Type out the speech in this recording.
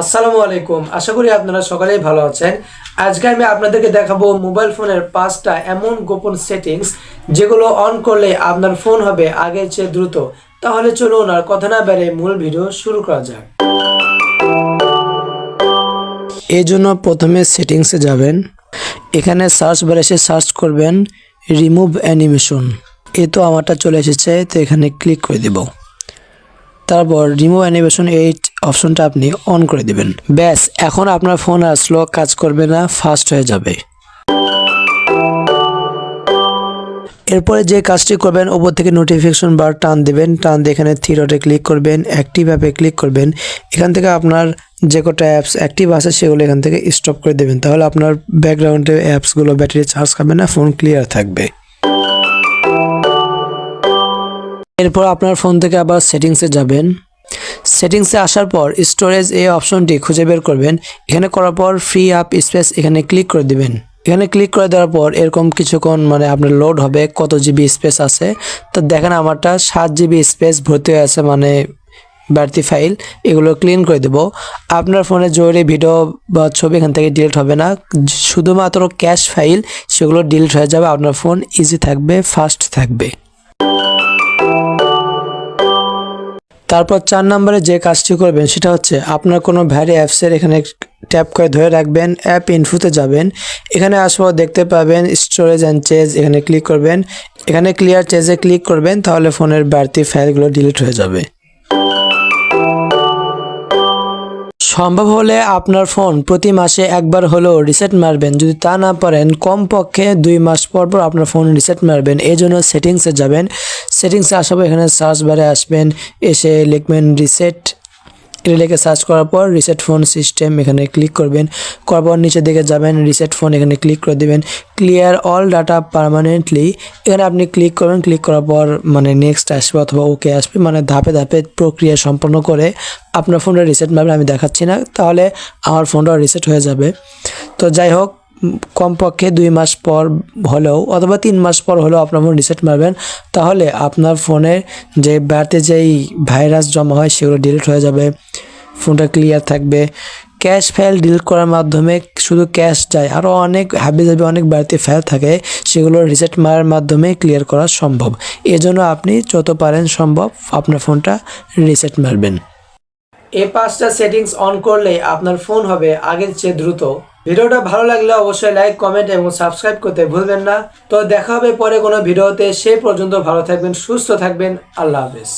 আসসালামু আলাইকুম। আশা করি আপনারা সকালেই ভালো আছেন। আজকে আমি আপনাদেরকে দেখাবো মোবাইল ফোনের পাঁচটা এমন গোপন সেটিংস যেগুলো অন করলে আপনার ফোন হবে আগের চেয়ে দ্রুত। তাহলে চলুন আর কথা না বেড়ে মূল ভিডিও শুরু করা যাক। এই জন্য প্রথমে সেটিংসে যাবেন। এখানে সার্চ বারে এসে সার্চ করবেন, রিমুভ অ্যানিমেশন এ তো আমারটা চলে এসেছে, তো এখানে ক্লিক করে দেব। তারপর রিমুভ অ্যানিমেশন এই অপশনটা আপনি অন করে দিবেন। ব্যাস, এখন আপনার ফোন আর স্লো কাজ করবে না ফাস্ট হয়ে যাবে। এরপরে যে কাজটি করবেন ওপর থেকে নোটিফিকেশন বার টান দিবেন, টান দিয়ে এখানে থ্রি ডটে ক্লিক করবেন অ্যাক্টিভ অ্যাপে ক্লিক করবেন। এখান থেকে আপনার যে কটা অ্যাপস অ্যাক্টিভ আছে, সেগুলো এখান থেকে স্টপ করে দেবেন। তাহলে আপনার ব্যাকগ্রাউন্ডে অ্যাপসগুলো ব্যাটারি চার্জ খাবে না ফোন ক্লিয়ার থাকবে। এরপর আপনার ফোন থেকে আবার সেটিংসে যাবেন। সেটিংসে আসার পর স্টোরেজ এই অপশনটি খুঁজে বের করবেন। এখানে করার পর ফ্রি আপ স্পেস এখানে ক্লিক করে দিবেন। এখানে ক্লিক করে দেওয়ার পর এরকম কিছুক্ষণ মানে আপনার লোড হবে, কত জিবি স্পেস আছে। তো দেখেন আমারটা সাত জিবি স্পেস ভর্তি হয়ে আছে মানে বাড়তি ফাইল এগুলো ক্লিন করে দেব। আপনার ফোনে জরুরি ভিডিও বা ছবি এখান থেকে ডিলিট হবে না। শুধুমাত্র ক্যাশ ফাইল সেগুলো ডিলিট হয়ে যাবে, আপনার ফোন ইজি থাকবে ফাস্ট থাকবে। তারপর চার নম্বরে যে কাজটি করবেন সেটা হচ্ছে আপনার কোনো ভ্যারি অ্যাপসের এখানে ট্যাপ করে ধরে রাখবেন, অ্যাপ ইনফুতে যাবেন। এখানে আসব দেখতে পাবেন স্টোরেজ অ্যান্ড চেজ এখানে ক্লিক করবেন। এখানে ক্লিয়ার চেজে ক্লিক করবেন, তাহলে ফোনের বাড়তি ফাইলগুলো ডিলিট হয়ে যাবে। সম্ভব হলে আপনার ফোন প্রতি মাসে একবার হলেও রিসেট মারবেন। যদি তা না পারেন, কমপক্ষে দুই মাস পর পর আপনার ফোন রিসেট মারবেন। এই জন্য সেটিংসে যাবেন। সেটিংসে আসব এখানে সার্চ বারে আসবেন, এসে লিখবেন রিসেট এটা সার্চ করার পর রিসেট ফোন সিস্টেম এখানে ক্লিক করবেন। করার পর নিচের দিকে যাবেন রিসেট ফোন এখানে ক্লিক করে দেবেন। ক্লিয়ার অল ডাটা পারমানেন্টলি এখানে আপনি ক্লিক করবেন ক্লিক করার পর মানে নেক্সট আসবে অথবা ওকে আসবে মানে ধাপে ধাপে প্রক্রিয়া সম্পন্ন করে আপনার ফোনটা রিসেট মারবে আমি দেখাচ্ছি না। তাহলে আমার ফোনটা রিসেট হয়ে যাবে। তো যাই হোক কমপক্ষে দুই মাস পর হলেও অথবা তিন মাস পর হলেও আপনার ফোন রিসেট মারবেন, তাহলে আপনার ফোনের যে ব্যাটে যেই ভাইরাস জমা হয় সেগুলো ডিলিট হয়ে যাবে ফোনটা ক্লিয়ার থাকবে। ক্যাশ ফাইল ডিলিট করার মাধ্যমে শুধু ক্যাশ যায় আরও অনেক হাবি যাবে, অনেক বাড়তি ফাইল থাকে, সেগুলো রিসেট মারার মাধ্যমে ক্লিয়ার করা সম্ভব। এজন্য আপনি যত পারেন সম্ভব আপনার ফোনটা রিসেট মারবেন। এই পাঁচটা সেটিংস অন করলে আপনার ফোন হবে আগের চেয়ে দ্রুত। ভিডিওটা ভালো লাগলে অবশ্যই লাইক কমেন্ট এবং সাবস্ক্রাইব করতে ভুলবেন না। তো দেখা হবে পরে কোনো ভিডিওতে, সেই পর্যন্ত ভালো থাকবেন, সুস্থ থাকবেন, আল্লাহ হাফেজ।